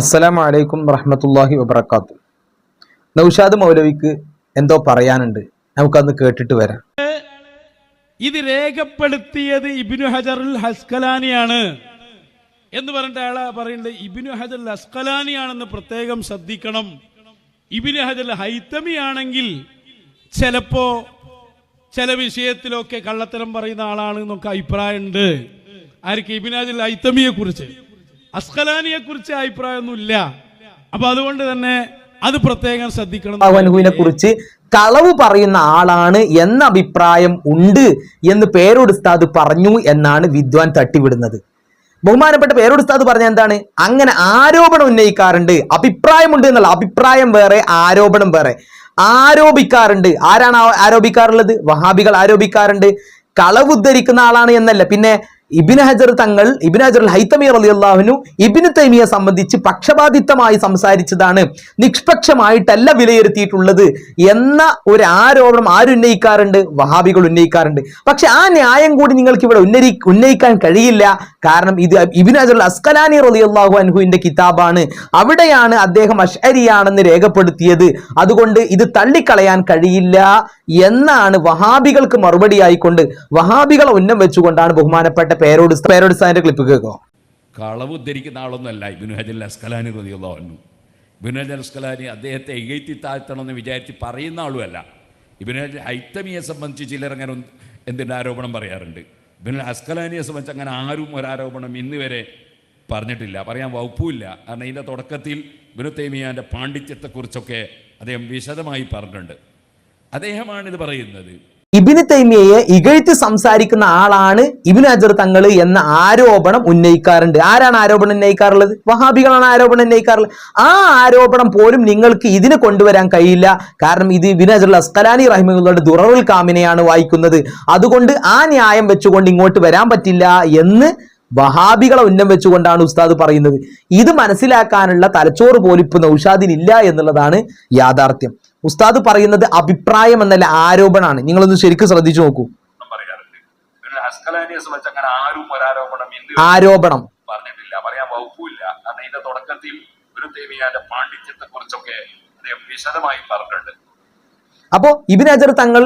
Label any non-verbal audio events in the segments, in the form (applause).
അസ്സലാമു വലൈക്കും വറഹമത്തല്ലാഹി വബർക്കാത്തു നൗഷാദ് മൗലവിക്ക് എന്തോ പറയാനുണ്ട്. നമുക്കന്ന് കേട്ടിട്ട് വരാം. ഇത് രേഖപ്പെടുത്തിയത് ഇബിനു ഹജറുൽ ഹസ്കലാനിയാണ്. എന്ന് പറഞ്ഞിട്ട് അയാളെ പറയുന്നത് ഇബിനു ഹജറുൽ ഹസ്കലാനിയാണെന്ന് പ്രത്യേകം ശ്രദ്ധിക്കണം. ഇബിനു ഹജറുൽ ഹൈത്തമി ആണെങ്കിൽ ചിലപ്പോ ചില വിഷയത്തിലൊക്കെ കള്ളത്തരം പറയുന്ന ആളാണ് എന്നൊക്കെ അഭിപ്രായമുണ്ട്. ആർക്ക് ഇബിനു ഹജറുൽ ഹൈത്തമിയെ കുറിച്ച് അസ്കലാനിയെ കുറിച്ച് അഭിപ്രായമൊന്നുമില്ല. അപ്പൊ അതുകൊണ്ട് തന്നെ അത് പ്രത്യേകം ശ്രദ്ധിക്കണം. അൻഹുവിനെ കുറിച്ച് കളവ് പറയുന്ന ആളാണ് എന്ന അഭിപ്രായം ഉണ്ട് എന്ന് പേരോട് ഉസ്താദ് പറഞ്ഞു എന്നാണ് വിദ്വാൻ തട്ടിവിടുന്നത്. ബഹുമാനപ്പെട്ട പേരോട് ഉസ്താദ് പറഞ്ഞ എന്താണ്? അങ്ങനെ ആരോപണം ഉന്നയിക്കാറുണ്ട്. അഭിപ്രായമുണ്ട് എന്നുള്ള അഭിപ്രായം വേറെ ആരോപണം വേറെ. ആരോപിക്കാറുണ്ട്. ആരാണ് ആരോപിക്കാറുള്ളത്? വഹാബികൾ ആരോപിക്കാറുണ്ട്. കളവ് ഉദ്ധരിക്കുന്ന ആളാണ് എന്നല്ല. പിന്നെ ഇബിന് ഹജർ തങ്ങൾ ഇബിന് ഹജർ ഹൈത്തമി അള്ളാഹുനു ഇബിന് തൈമിയെ സംബന്ധിച്ച് പക്ഷപാതിത്വമായി സംസാരിച്ചതാണ്. നിഷ്പക്ഷമായിട്ടല്ല വിലയിരുത്തിയിട്ടുള്ളത് എന്ന ഒരു ആരോപണം ആരുന്നയിക്കാറുണ്ട് വഹാബികൾ ഉന്നയിക്കാറുണ്ട്. പക്ഷെ ആ ന്യായം കൂടി നിങ്ങൾക്ക് ഇവിടെ ഉന്നരി ഉന്നയിക്കാൻ കഴിയില്ല. കാരണം ഇത് ഇബിൻ ഹജർ അസ്കലാനി അള്ളാഹു അൻഹുവിന്റെ കിതാബാണ്. അവിടെയാണ് അദ്ദേഹം അഷ്അരിയാണെന്ന് രേഖപ്പെടുത്തിയത്. അതുകൊണ്ട് ഇത് തള്ളിക്കളയാൻ കഴിയില്ല എന്നാണ് വഹാബികൾക്ക് മറുപടി ആയിക്കൊണ്ട് വഹാബികളെ ഉന്നം വെച്ചുകൊണ്ടാണ് ബഹുമാനപ്പെട്ട പേരോട് പേരോടിസ്ഥാന്റെ ക്ലിപ്പ് കേൾക്കോ കളവ് ഉദ്ധരിക്കുന്ന ആളൊന്നുമല്ല. ഇബിനു ഹജൽ അസ്കലാനി റതിയുള്ളവന്നു ഇബിനു ഹജൽ അസ്കലാനി അദ്ദേഹത്തെ എഴുത്തി താഴ്ത്തണമെന്ന് വിചാരിച്ച് പറയുന്ന ആളുമല്ല. ഇബിനു ഹജൽ ഹൈത്തമിയെ സംബന്ധിച്ച് ചിലർ അങ്ങനെ എന്തിന്റെ ആരോപണം പറയാറുണ്ട്. ഇബിനു അസ്കലാനിയെ സംബന്ധിച്ച് അങ്ങനെ ആരും ഒരാരോപണം ഇന്ന് വരെ പറഞ്ഞിട്ടില്ല. പറയാൻ വകുപ്പില്ല കാരണം ഇതിന്റെ തുടക്കത്തിൽ ഇബിനു തേമിയാന്റെ പാണ്ഡിത്യത്തെക്കുറിച്ചൊക്കെ അദ്ദേഹം വിശദമായി പറഞ്ഞിട്ടുണ്ട്. അദ്ദേഹമാണ് ഇത് പറയുന്നത്. ഇബിന് തൈമിയയെ ഇകഴ്ത്തി സംസാരിക്കുന്ന ആളാണ് ഇബിന് അജർ തങ്ങൾ എന്ന ആരോപണം ഉന്നയിക്കാറുണ്ട്. ആരാണ് ആരോപണം ഉന്നയിക്കാറുള്ളത്? വഹാബികളാണ് ആരോപണം ഉന്നയിക്കാറുള്ളത്. ആ ആരോപണം പോലും നിങ്ങൾക്ക് ഇതിന് കൊണ്ടുവരാൻ കഴിയില്ല. കാരണം ഇത് ഇബിന് അജർ അസ്കലാനി റഹിമുകളുടെ ദുററുൽ കാമിനെയാണ് വായിക്കുന്നത്. അതുകൊണ്ട് ആ ന്യായം വെച്ചുകൊണ്ട് ഇങ്ങോട്ട് വരാൻ പറ്റില്ല എന്ന് വഹാബികളെ ഉന്നം വെച്ചുകൊണ്ടാണ് ഉസ്താദ് പറയുന്നത്. ഇത് മനസ്സിലാക്കാനുള്ള തലച്ചോറ് പോലും ഇപ്പൊ നൗഷാദിനില്ല എന്നുള്ളതാണ് യാഥാർത്ഥ്യം. ഉസ്താദ് പറയുന്നത് അഭിപ്രായം എന്നല്ല ആരോപണമാണ്. നിങ്ങളൊന്ന് ശരിക്കും ശ്രദ്ധിച്ചു നോക്കൂ. ആരോപണം. പറഞ്ഞിട്ടില്ല പറയാൻ വകുപ്പില്ല കാരണം ഇതിന്റെ തുടക്കത്തിൽ ഒരു തേമിയാന്റെ പാണ്ഡിത്യത്തെ കുറിച്ചൊക്കെ അദ്ദേഹം വിശദമായി പറഞ്ഞിട്ടുണ്ട്. അപ്പോ ഇബിൻ അജർ തങ്ങൾ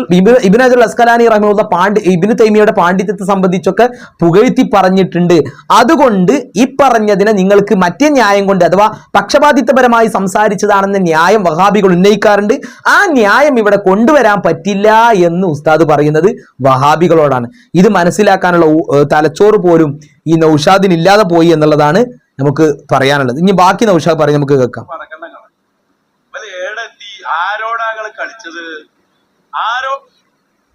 ഇബിൻ അജർ അസ്കലാനി റഹ്മുള്ള പാണ്ഡി ഇബിന് തൈമിയുടെ പാണ്ഡിത്യത്തെ സംബന്ധിച്ചൊക്കെ പുകഴ്ത്തി പറഞ്ഞിട്ടുണ്ട്. അതുകൊണ്ട് ഈ പറഞ്ഞതിനെ നിങ്ങൾക്ക് മറ്റേ ന്യായം കൊണ്ട് അഥവാ പക്ഷപാതിത്വപരമായി സംസാരിച്ചതാണെന്ന ന്യായം വഹാബികൾ ഉന്നയിക്കാറുണ്ട്. ആ ന്യായം ഇവിടെ കൊണ്ടുവരാൻ പറ്റില്ല എന്ന് ഉസ്താദ് പറയുന്നത് വഹാബികളോടാണ്. ഇത് മനസ്സിലാക്കാനുള്ള തലച്ചോറ് പോലും ഈ നൌഷാദിനില്ലാതെ പോയി എന്നുള്ളതാണ് നമുക്ക് പറയാനുള്ളത്. ഇനി ബാക്കി നൌഷാദ് പറയും നമുക്ക് കേൾക്കാം. കളിച്ചത്? ആരോ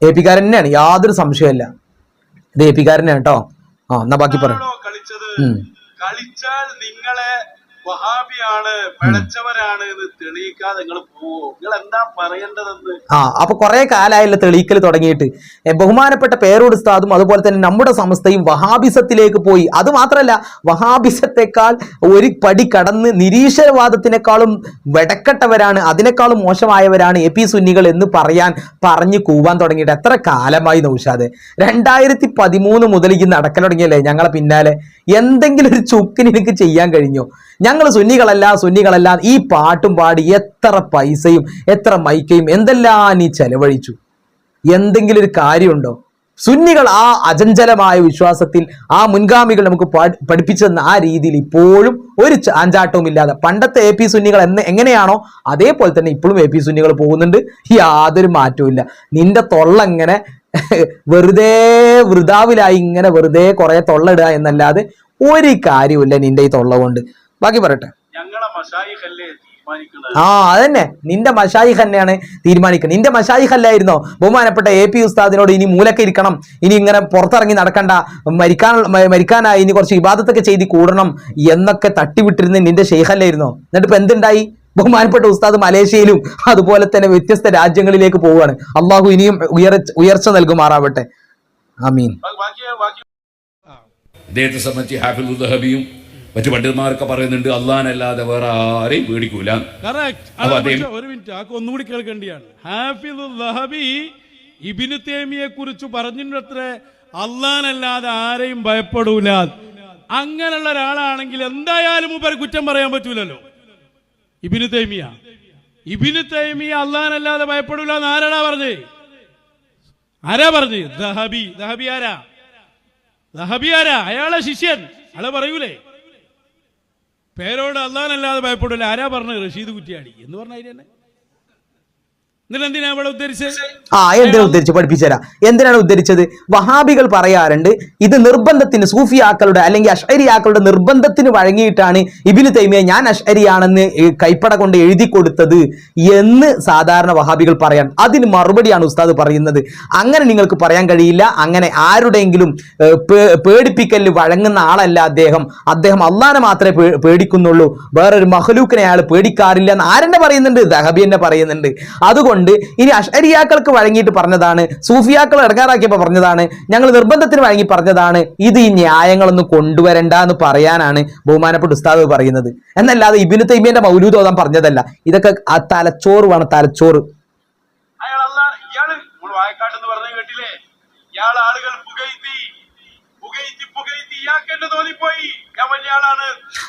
എ പിക്കാരൻ തന്നെയാണ് യാതൊരു സംശയമില്ല ഇത് എ പിക്കാരൻ കേട്ടോ. ആ എന്നാ ബാക്കി പറ കളിച്ചത്? കളിച്ചാൽ നിങ്ങളെ വഹാബിയാണ് പിഴച്ചവരാണ് എന്ന് തെളിയിക്കാതെ നിങ്ങൾ പോവോ? നിങ്ങൾ എന്താ പറയേണ്ടതെന്ന്? ആ അപ്പൊ കുറെ കാലായല്ലോ തെളിയിക്കൽ തുടങ്ങിയിട്ട്. ബഹുമാനപ്പെട്ട പേരോട് ഉസ്താദും അതുപോലെ തന്നെ നമ്മുടെ സംസ്ഥയും വഹാബിസത്തിലേക്ക് പോയി. അത് മാത്രമല്ല വഹാബിസത്തെക്കാൾ ഒരു പടി കടന്ന് നിരീശ്വരവാദത്തിനേക്കാളും വെടക്കെട്ടവരാണ് അതിനേക്കാളും മോശമായവരാണ് എ പി സുന്നികൾ എന്ന് പറയാൻ പറഞ്ഞ് കൂവാൻ തുടങ്ങിയിട്ട്. എത്ര കാലമായി നൗഷാദ്? രണ്ടായിരത്തി പതിമൂന്ന് മുതൽ ഈ നടക്കൽ തുടങ്ങിയല്ലേ ഞങ്ങളെ പിന്നാലെ? എന്തെങ്കിലും ഒരു ചുക്കിന് എനിക്ക് ചെയ്യാൻ കഴിഞ്ഞോ. ഞങ്ങൾ സുന്നികളല്ല സുന്നികളല്ല. ഈ പാട്ടും പാടി എത്ര പൈസയും എത്ര മൈക്കയും എന്തെല്ലാം നീ ചെലവഴിച്ചു? എന്തെങ്കിലും ഒരു കാര്യമുണ്ടോ? സുന്നികൾ ആ അചഞ്ചലമായ വിശ്വാസത്തിൽ ആ മുൻഗാമികൾ നമുക്ക് പഠിപ്പിച്ചെന്ന ആ രീതിയിൽ ഇപ്പോഴും ഒരു ചാഞ്ചാട്ടവും ഇല്ലാതെ. പണ്ടത്തെ എ പി സുന്നികൾ എന്ന് എങ്ങനെയാണോ അതേപോലെ തന്നെ ഇപ്പോഴും എ പി സുന്നികൾ പോകുന്നുണ്ട്. യാതൊരു മാറ്റവും നിന്റെ തൊള്ള ഇങ്ങനെ (laughs) വെറുതെ വൃതാവിലായി ഇങ്ങനെ വെറുതെ കുറെ തൊള്ളിടുക എന്നല്ലാതെ ഒരു കാര്യമില്ല നിന്റെ ഈ തൊള്ള കൊണ്ട്. ബാക്കി പറയട്ടെ. ആ അതന്നെ. നിന്റെ മഷായിഖ് തന്നെയാണ് തീരുമാനിക്കുന്നത്. നിന്റെ മഷായിഖ് അല്ലായിരുന്നോ ബഹുമാനപ്പെട്ട എ പി ഉസ്താദിനോട് ഇനി മൂലക്ക് ഇരിക്കണം. ഇനി ഇങ്ങനെ പുറത്തിറങ്ങി നടക്കണ്ട. മരിക്കാൻ മരിക്കാനായി ഇനി കുറച്ച് വിവാദത്തൊക്കെ ചെയ്ത് കൂടണം എന്നൊക്കെ തട്ടിവിട്ടിരുന്ന നിന്റെ ഷെയ്ഖ് അല്ലായിരുന്നോ എന്നിട്ട് ഇപ്പൊ എന്തുണ്ടായി? ബഹുമാനപ്പെട്ട ഉസ്താദ് മലേഷ്യയിലും അതുപോലെ തന്നെ വ്യത്യസ്ത രാജ്യങ്ങളിലേക്ക് പോവുകയാണ്. അള്ളാഹു ഇനിയും ഉയർ ഉയർച്ച നൽകുമാറാവട്ടെ. അമീൻ ബാ- ബാക്കി ബാക്കി. അദ്ദേഹത്തെ സംബന്ധിച്ച് ദഹബിയും മറ്റു പണ്ഡിതന്മാരൊക്കെ പറയുന്നുണ്ട് അള്ളഹാനല്ലാതെ വേറെ ആരെയും പേടിക്കൂല ഒരു മിനിറ്റ് ആ ഒന്നുകൂടി കേൾക്കേണ്ടിയാണ്. ഹാഫിദുൽ ലഹബി ഇബിനു തേമിയെ കുറിച്ച് പറഞ്ഞിട്ടത്ര അള്ളാനല്ലാതെ ആരെയും ഭയപ്പെടൂല. അങ്ങനെയുള്ള ഒരാളാണെങ്കിൽ എന്തായാലും മൂപ്പര് കുറ്റം പറയാൻ പറ്റൂലല്ലോ. ഇബിന് തൈമിയ. ഇബിന് തൈമിയ അള്ളഹാനല്ലാതെ ഭയപ്പെടില്ല എന്ന് ആരാടാ പറഞ്ഞേ? ആരാ പറഞ്ഞു? ദഹബി. ദഹബി ആരാ? ദഹബി ആരാ? അയാളെ ശിഷ്യൻ. അയാളെ പറയൂലേ? പേരോട് അള്ളഹാനല്ലാതെ ഭയപ്പെടില്ല ആരാ പറഞ്ഞു? റഷീദ് കുറ്റിയാടി. എന്ന് പറഞ്ഞ അതിന് തന്നെ എന്നിട്ട് എന്തിനാ ഇവിടെ ഉദ്ധരിച്ചത് ആ എന്തിനാ ഉദ്ധരിച്ച്? പഠിപ്പിച്ചുതരാം എന്തിനാണ് ഉദ്ധരിച്ചത്? വഹാബികൾ പറയാറുണ്ട് ഇത് നിർബന്ധത്തിന് സൂഫിയാക്കളുടെ അല്ലെങ്കിൽ അഷരിയാക്കളുടെ നിർബന്ധത്തിന് വഴങ്ങിയിട്ടാണ് ഇബിന് തൈമിയ ഞാൻ അഷരിയാണെന്ന് കൈപ്പട കൊണ്ട് എഴുതി കൊടുത്തത് എന്ന് സാധാരണ വഹാബികൾ പറയാൻ അതിന് മറുപടിയാണ് ഉസ്താദ് പറയുന്നത്. അങ്ങനെ നിങ്ങൾക്ക് പറയാൻ കഴിയില്ല. അങ്ങനെ ആരുടെയെങ്കിലും പേടിപ്പിക്കൽ വഴങ്ങുന്ന ആളല്ല അദ്ദേഹം. അദ്ദേഹം അള്ളാനെ മാത്രമേ പേടിക്കുന്നുള്ളൂ. വേറൊരു മഹലൂക്കിനെ അയാൾ പേടിക്കാറില്ല എന്ന് ആരെന്നെ പറയുന്നുണ്ട്? ദഹബി എന്നെ പറയുന്നുണ്ട്. അതുകൊണ്ട് ഇനി അഷരിയാക്കൾക്ക് വഴങ്ങിയിട്ട് പറഞ്ഞതാണ്. സൂഫിയാക്കൾ ഇടങ്ങാറാക്കിയപ്പോൾ പറഞ്ഞതാണ്. ഞങ്ങൾ നിർബന്ധത്തിന് വഴങ്ങി പറഞ്ഞതാണ്. ഇത് ഈ ന്യായങ്ങളൊന്നും കൊണ്ടുവരണ്ട എന്ന് പറയാനാണ് ബഹുമാനപ്പെട്ട ഉസ്താദ് പറയുന്നത്. എന്നല്ലാതെ ഇബിന് തൈമിയന്റെ മൗലൂദ് പറഞ്ഞതല്ല. ഇതൊക്കെ ആ തലച്ചോറ്. വേണം തലച്ചോറ് കേട്ടില്ലേ? ഇയാൾ ആളുകൾ പുകഴ്ത്തി പുകഴ്ത്തി പുകഴ്ത്തി ഇയാൾക്ക് എന്നെ തോന്നിപ്പോയി.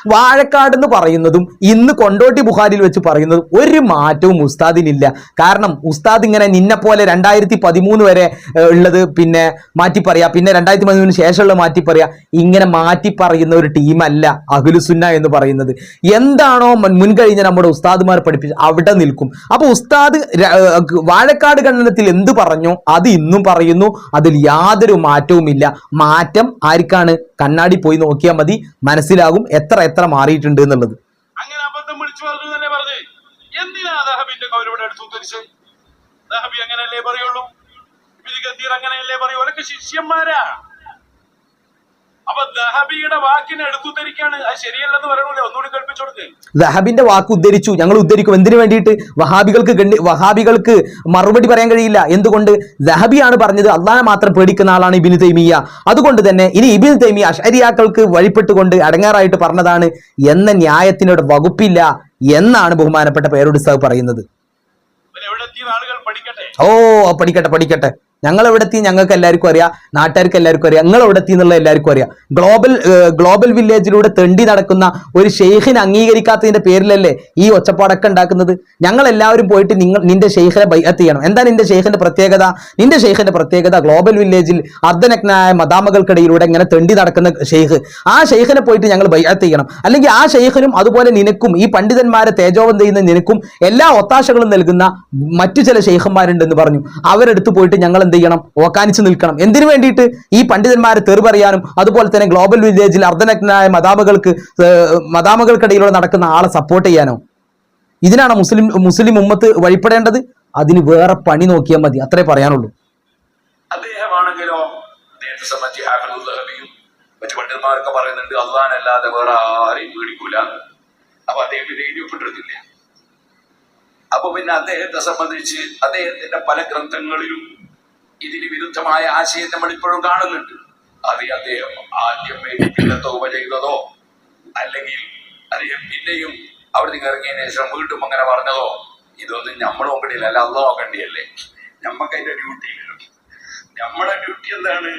വാഴക്കാട് എന്ന് പറയുന്നതും ഇന്ന് കൊണ്ടോട്ടി ബുഹാരിൽ വെച്ച് പറയുന്നതും ഒരു മാറ്റവും ഉസ്താദിനില്ല. കാരണം ഉസ്താദ് ഇങ്ങനെ നിന്നെ പോലെ രണ്ടായിരത്തി പതിമൂന്ന് വരെ ഉള്ളത് പിന്നെ മാറ്റി പറയാ. പിന്നെ രണ്ടായിരത്തി പതിമൂന്നിന് ശേഷമുള്ള മാറ്റി പറയാ. ഇങ്ങനെ മാറ്റി പറയുന്ന ഒരു ടീമല്ല അഖിലുസുന്ന എന്ന് പറയുന്നത്. എന്താണോ മുൻ- മുൻകഴിഞ്ഞ നമ്മുടെ ഉസ്താദുമാർ പഠിപ്പിച്ച് അവിടെ നിൽക്കും. അപ്പൊ ഉസ്താദ് വാഴക്കാട് ഖണ്ഡനത്തിൽ എന്ത് പറഞ്ഞു? അത് ഇന്നും പറയുന്നു. അതിൽ യാതൊരു മാറ്റവുമില്ല. മാറ്റം ആർക്കാണ്? കണ്ണാടി പോയി നോക്കിയാൽ മതി. മനസ്സിലാകും എത്ര എത്ര മാറിയിട്ടുണ്ട് എന്നുള്ളത്. അങ്ങനെ അബദ്ധം വിളിച്ചു തന്നെ പറഞ്ഞു എന്തിനാ പറയുള്ളൂ? അങ്ങനെയല്ലേ പറയൂ അവരൊക്കെ ശിഷ്യന്മാരാ. അപ്പൊ ദഹബിയുടെ വാക്കിനെ അത് ശരിയല്ലെന്ന് പറയണല്ലേ? ഒന്നുകൂടി കൽപ്പിച്ചു ദഹബിന്റെ വാക്ക് ഉദ്ധരിച്ചു. ഞങ്ങൾ ഉദ്ധരിക്കും. എന്തിനു വേണ്ടിയിട്ട്? വഹാബികൾക്ക് വഹാബികൾക്ക് മറുപടി പറയാൻ കഴിയില്ല. എന്തുകൊണ്ട്? ദഹബിയാണ് പറഞ്ഞത് അള്ളാഹെ മാത്രം പേടിക്കുന്ന ആളാണ് ഇബിന് തൈമിയ അതുകൊണ്ട് തന്നെ ഇനി ഇബിൻ തൈമിയ അഷരിയാക്കൾക്ക് വഴിപ്പെട്ടുകൊണ്ട് അടങ്ങാറായിട്ട് പറഞ്ഞതാണ് എന്ന ന്യായത്തിനോട് വകുപ്പില്ല എന്നാണ് ബഹുമാനപ്പെട്ട പേരോട് സാഹ് പറയുന്നത്. ഓ പഠിക്കട്ടെ പഠിക്കട്ടെ. ഞങ്ങൾ എവിടെ എത്തി ഞങ്ങൾക്ക് എല്ലാവർക്കും അറിയാം. നാട്ടുകാർക്ക് എല്ലാവർക്കും അറിയാം. നിങ്ങൾ എവിടെ എത്തി എന്നുള്ള എല്ലാവർക്കും അറിയാം. ഗ്ലോബൽ ഗ്ലോബൽ വില്ലേജിലൂടെ തെണ്ടി നടക്കുന്ന ഒരു ഷെയ്ഖിനെ അംഗീകരിക്കാത്തതിന്റെ പേരിലല്ലേ ഈ ഒച്ചപ്പാടൊക്കെ ഉണ്ടാക്കുന്നത്? ഞങ്ങൾ എല്ലാവരും പോയിട്ട് നിങ്ങൾ നിന്റെ ഷെയ്ഖിനെ ബൈഅത്ത് ചെയ്യണം. എന്താ നിന്റെ ഷെയ്ഖിന്റെ പ്രത്യേകത? നിന്റെ ഷെയ്ഖിന്റെ പ്രത്യേകത ഗ്ലോബൽ വില്ലേജിൽ അർദ്ധനഗ്നായ മതാമകൾക്കിടയിലൂടെ ഇങ്ങനെ തെണ്ടി നടക്കുന്ന ഷെയ്ഖ്. ആ ഷെയ്ഖിനെ പോയിട്ട് ഞങ്ങൾ ബൈഅത്ത് ചെയ്യണം. അല്ലെങ്കിൽ ആ ഷെയ്ഖിനും അതുപോലെ നിനക്കും ഈ പണ്ഡിതന്മാരെ തേജോവം ചെയ്യുന്ന നിനക്കും എല്ലാ ഒത്താശകളും നൽകുന്ന മറ്റു ചില ഷെയ്ഖന്മാരുണ്ടെന്ന് പറഞ്ഞു. അവരെടുത്ത് പോയിട്ട് ഞങ്ങൾ എന്ത് ചെയ്യണം ഓക്കാനിച്ച് നിൽക്കണം. എന്തിനു വേണ്ടിയിട്ട് ഈ പണ്ഡിതന്മാരെ തെറി പറയാനും അതുപോലെ തന്നെ ഗ്ലോബൽ വില്ലേജിൽ അർദ്ധനഗ്നായ മദാമകൾക്ക് മതാമകൾക്കിടയിലൂടെ നടക്കുന്ന ആളെ സപ്പോർട്ട് ചെയ്യാനോ? ഇതിനാണ് മുസ്ലിം മുസ്ലിം ഉമ്മത്ത് വഴിപ്പെടേണ്ടത്? അതിന് വേറെ പണി നോക്കിയാൽ മതി. അത്രേ പറയാനുള്ളൂ. വേറെ അപ്പൊ പിന്നെ അദ്ദേഹത്തെ സംബന്ധിച്ച് അദ്ദേഹത്തിന്റെ പല ഗ്രന്ഥങ്ങളിലും ഇതിന് വിരുദ്ധമായ ആശയം നമ്മൾ ഇപ്പോഴും കാണുന്നുണ്ട്. അത് അദ്ദേഹം ആദ്യം പിന്നെ തോപ ചെയ്തതോ അല്ലെങ്കിൽ അദ്ദേഹം പിന്നെയും അവിടെ നിന്ന് ഇറങ്ങിയതിനു ശേഷം വീണ്ടും അങ്ങനെ പറഞ്ഞതോ ഇതൊന്നും നമ്മൾ നോക്കണ്ടില്ല അല്ല അത് നോക്കണ്ടിയല്ലേ? നമ്മക്ക് അതിന്റെ ഡ്യൂട്ടി നമ്മളെ ഡ്യൂട്ടി എന്താണ്?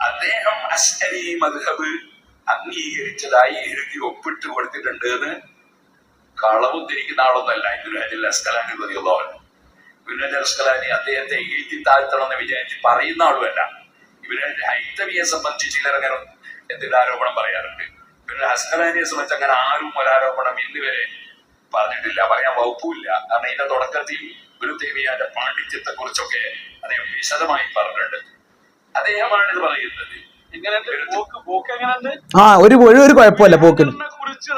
അദ്ദേഹം അസ്കരി മദ്ഹബ് അംഗീകരിച്ചതായി എഴുതി ഒപ്പിട്ട് കൊടുത്തിട്ടുണ്ട് എന്ന് കളവുദ്ധരിക്കുന്ന ആളൊന്നല്ല അതിൽ അസ്കലാനി പ്രതിയുള്ളവൻ അസ്കലാനി അദ്ദേഹത്തെ എഴുതി താഴ്ത്തണം എന്ന് വിചാരിച്ച് പറയുന്ന ആളുമല്ല. ഇവർ ഹൈത്തവിയെ സംബന്ധിച്ച് ചിലർ അങ്ങനെ എന്തെങ്കിലും ആരോപണം പറയാറുണ്ട്. ഇവർ അസ്കലാനിയെ സംബന്ധിച്ച് അങ്ങനെ ആരും ഒരാരോപണം ഇന്ന് വരെ പറഞ്ഞിട്ടില്ല പറയാൻ വകുപ്പില്ല കാരണം ഇതിന്റെ തുടക്കത്തിൽ ദേവിയാന്റെ പാണ്ഡിത്യത്തെ കുറിച്ചൊക്കെ അദ്ദേഹം വിശദമായി പറഞ്ഞിട്ടുണ്ട്. അദ്ദേഹമാണ് ഇത് പറയുന്നത്. ഇങ്ങനെ പോക്ക് പോക്ക് എങ്ങനെയുണ്ട്? ആ ഒരു ഒരു ഒരു കുഴപ്പമില്ല പോക്കിന്. കുറിച്ച്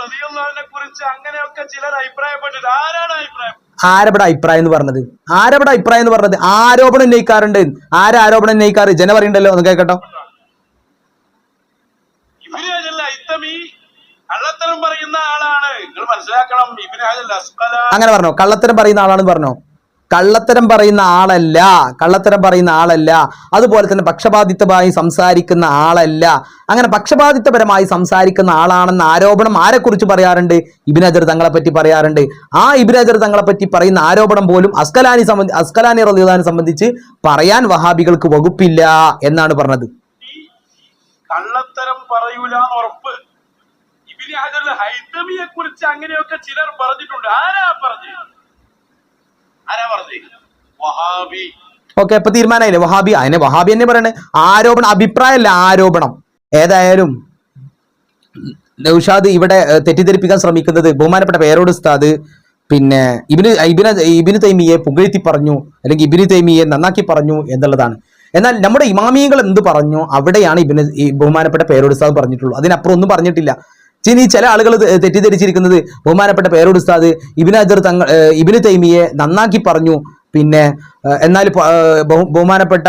കുറിച്ച് അങ്ങനെയൊക്കെ ചിലർ അഭിപ്രായപ്പെട്ടിട്ട് ആരാണ് അഭിപ്രായം? ആരവിടെ അഭിപ്രായം എന്ന് പറഞ്ഞത്? ആരവിടെ അഭിപ്രായം എന്ന് പറഞ്ഞത്? ആരോപണം ഉന്നയിക്കാറുണ്ട്. ആരാരോപണം ഉന്നയിക്കാറ്? ജന പറയണ്ടല്ലോ ഒന്ന് കേൾക്കട്ടോ. ഇത്തമി കള്ളത്തരം പറയുന്ന ആളാണ്. നിങ്ങൾ മനസ്സിലാക്കണം ഇബിനാജൽ അസ്കല അങ്ങനെ പറഞ്ഞോ. കള്ളത്തരം പറയുന്ന ആളാണെന്ന് പറഞ്ഞോ? കള്ളത്തരം പറയുന്ന ആളല്ല കള്ളത്തരം പറയുന്ന ആളല്ല അതുപോലെ തന്നെ പക്ഷപാതിത്വമായി സംസാരിക്കുന്ന ആളല്ല. അങ്ങനെ പക്ഷപാതിത്വപരമായി സംസാരിക്കുന്ന ആളാണെന്ന ആരോപണം ആരെക്കുറിച്ച് പറയാറുണ്ട്? ഇബിനജർ തങ്ങളെ പറ്റി പറയാറുണ്ട്. ആ ഇബിനജർ തങ്ങളെ പറ്റി പറയുന്ന ആരോപണം പോലും അസ്കലാനി സംബന്ധി അസ്കലാനി റലിദാനെ സംബന്ധിച്ച് പറയാൻ വഹാബികൾക്ക് വകുപ്പില്ല എന്നാണ് പറഞ്ഞത്. കള്ളത്തരം പറയൂല ഉറപ്പ്. അങ്ങനെയൊക്കെ ചിലർ പറഞ്ഞിട്ടുണ്ട്. ആരാ പറഞ്ഞു ഓക്കെ അപ്പൊ തീരുമാനമായില്ലേ? വഹാബി അതിനെ വഹാബി തന്നെ പറയണേ. ആരോപണം അഭിപ്രായമല്ല ആരോപണം. ഏതായാലും നൌഷാദ് ഇവിടെ തെറ്റിദ്ധരിപ്പിക്കാൻ ശ്രമിക്കുന്നത് ബഹുമാനപ്പെട്ട പേരോട് ഉസ്താദ് പിന്നെ ഇബിന് ഇബിന് ഇബിന് തൈമിയെ പുകഴ്ത്തി പറഞ്ഞു അല്ലെങ്കിൽ ഇബിന് തൈമിയെ നന്നാക്കി പറഞ്ഞു എന്നുള്ളതാണ്. എന്നാൽ നമ്മുടെ ഇമാമിയങ്ങൾ എന്ത് പറഞ്ഞു? അവിടെയാണ് ഇബിന് ബഹുമാനപ്പെട്ട പേരോട് ഉസ്താദ് പറഞ്ഞിട്ടുള്ളൂ അതിനപ്പുറം ഒന്നും പറഞ്ഞിട്ടില്ല. ഇനി ചില ആളുകൾ തെറ്റിദ്ധരിച്ചിരിക്കുന്നത് ബഹുമാനപ്പെട്ട പേരോട് ഉസ്താദ് ഇബിന് അജർ തങ്ങൾ ഇബിന് തൈമിയെ നന്നാക്കി പറഞ്ഞു. പിന്നെ എന്നാൽ ബഹുമാനപ്പെട്ട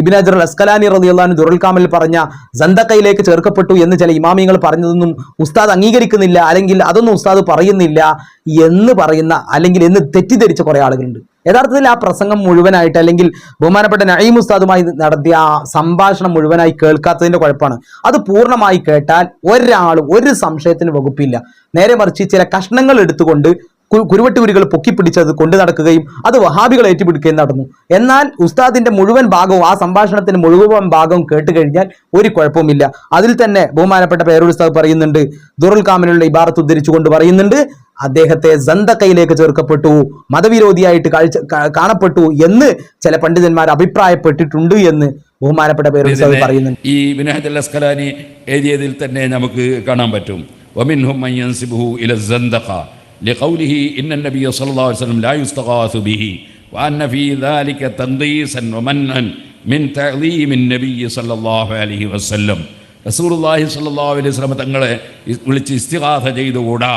ഇബിൻ അജർ അസ്കലാനി റളിയല്ലാഹു ദുറുൽ കാമിൽ പറഞ്ഞ സന്തക്കയിലേക്ക് ചേർക്കപ്പെട്ടു എന്ന് ചില ഇമാമിയങ്ങൾ പറഞ്ഞതൊന്നും ഉസ്താദ് അംഗീകരിക്കുന്നില്ല. അല്ലെങ്കിൽ അതൊന്നും ഉസ്താദ് പറയുന്നില്ല എന്ന് പറയുന്ന അല്ലെങ്കിൽ എന്ന് തെറ്റിദ്ധരിച്ച കുറേ ആളുകളുണ്ട്. യഥാർത്ഥത്തിൽ ആ പ്രസംഗം മുഴുവനായിട്ട് അല്ലെങ്കിൽ ബഹുമാനപ്പെട്ട നഈം ഉസ്താദുമായി നടത്തിയ ആ സംഭാഷണം മുഴുവനായി കേൾക്കാത്തതിന്റെ കുഴപ്പമാണ്. അത് പൂർണമായി കേട്ടാൽ ഒരാളും ഒരു സംശയത്തിന് വകുപ്പില്ല. നേരെ മറിച്ച് ചില കഷ്ണങ്ങൾ എടുത്തുകൊണ്ട് കു- കുരുവട്ടൂരികൾ പൊക്കിപ്പിടിച്ചത് കൊണ്ടു നടക്കുകയും അത് വഹാബികൾ ഏറ്റുപിടിക്കുകയും നടന്നു. എന്നാൽ ഉസ്താദിന്റെ മുഴുവൻ ഭാഗവും ആ സംഭാഷണത്തിന്റെ മുഴുവൻ ഭാഗവും കേട്ട് കഴിഞ്ഞാൽ ഒരു കുഴപ്പവുമില്ല. അതിൽ തന്നെ ബഹുമാനപ്പെട്ട പേരൂർ ഉസ്താദ് പറയുന്നുണ്ട് ദുറുൽ കാമിനുള്ള ഇബാറത്ത് ഉദ്ധരിച്ചുകൊണ്ട് പറയുന്നുണ്ട് അദ്ദേഹത്തെ സന്തക്കയിലേക്ക് ചേർക്കപ്പെട്ടു മതവിരോധിയായിട്ട് കാഴ്ച കാ- കാണപ്പെട്ടു എന്ന് ചില പണ്ഡിതന്മാർ അഭിപ്രായപ്പെട്ടിട്ടുണ്ട് എന്ന് ബഹുമാനപ്പെട്ട പേരോട് ഉസ്താദ് പറയുന്നുണ്ട് ഈ വിനാഹദ് അസ്കലാനി എഴുതിയതിൽ തന്നെ നമുക്ക് കാണാൻ പറ്റും ومنهم من ينسبه إلى الزندقة لقوله إن النبي صلى الله عليه وسلم لا يستغاث به وأن في ذلك تنقيصا ومنعا من تعظيم النبي صلى الله عليه وسلم റസൂലുള്ളാഹി സ്വല്ലല്ലാഹു അലൈഹി വസല്ലം തങ്ങളെ ഇ- വിളിച്ച് ഇസ്തിഗാഥ ചെയ്തുകൂടാ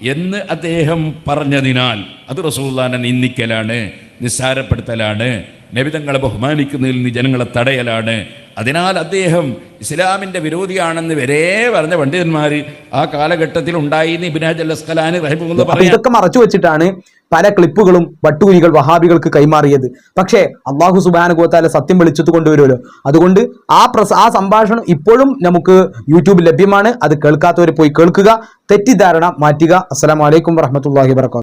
എന്ന് അദ്ദേഹം പറഞ്ഞതിനാൽ അത് റസൂലുള്ളാഹിനെ നിന്ദിക്കലാണ് നിസ്സാരപ്പെടുത്തലാണ് നബിതങ്ങളെ ബഹുമാനിക്കുന്നതിൽ നിന്ന് ജനങ്ങളെ തടയലാണ് അതിനാൽ അദ്ദേഹം ഇസ്ലാമിന്റെ വിരോധിയാണെന്ന് വരെ പറഞ്ഞ പണ്ഡിതന്മാർ ആ കാലഘട്ടത്തിൽ ഉണ്ടായിന്ന് ഇബിനാജ് അൽ അസ്കലാനി ഇതൊക്കെ മറച്ചു വെച്ചിട്ടാണ് പല ക്ലിപ്പുകളും വട്ടൂരികൾ വഹാബികൾക്ക് കൈമാറിയത്. പക്ഷേ അള്ളാഹു സുബാന ഗോത്താലെ സത്യം വിളിച്ചത് കൊണ്ടുവരുമല്ലോ അതുകൊണ്ട് ആ പ്രസ ആ സംഭാഷണം ഇപ്പോഴും നമുക്ക് യൂട്യൂബിൽ ലഭ്യമാണ്. അത് കേൾക്കാത്തവർ പോയി കേൾക്കുക. തെറ്റിദ്ധാരണ മാറ്റുക. അസ്സലാമലൈക്കും വറഹമത്തല്ലാഹി വർക്കാത്തു